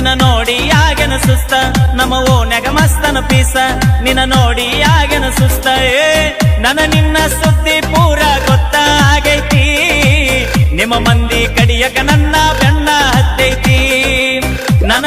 ನಿನ್ನ ನೋಡಿ ಆಗನ ಸುಸ್ತ ನಮ್ಮ ಓನ್ಯಾಗ ಮಸ್ತನ ಪೀಸ. ನಿನ್ನ ನೋಡಿ ಆಗನ ಸುಸ್ತ ಏ ನನ ನಿನ್ನ ಸುದ್ದಿ ಪೂರ ಗೊತ್ತಾಗೈತಿ. ನಿಮ್ಮ ಮಂದಿ ಕಡಿಯಕ ನನ್ನ ಬೆನ್ನ ಹತ್ತೈತಿ. ನನ್ನ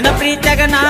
ನಿನ್ನ ಪ್ರೀತಿಯಾಗ ನಾ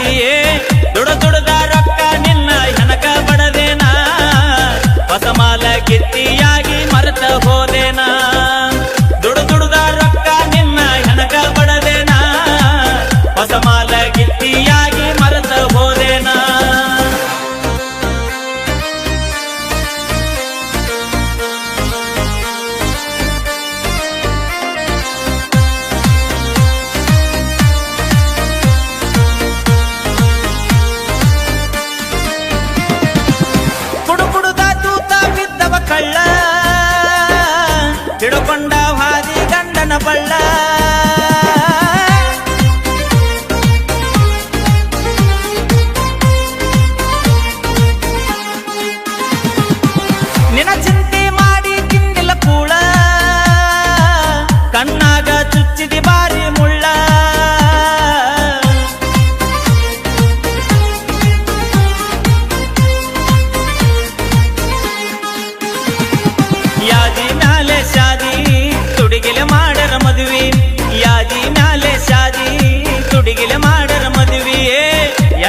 ಗಂಡಗ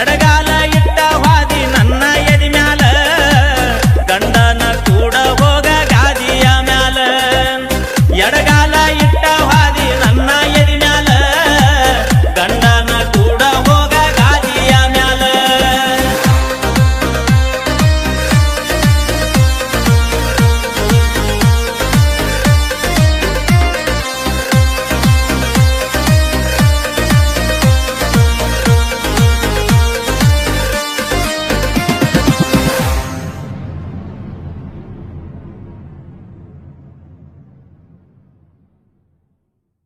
கடகா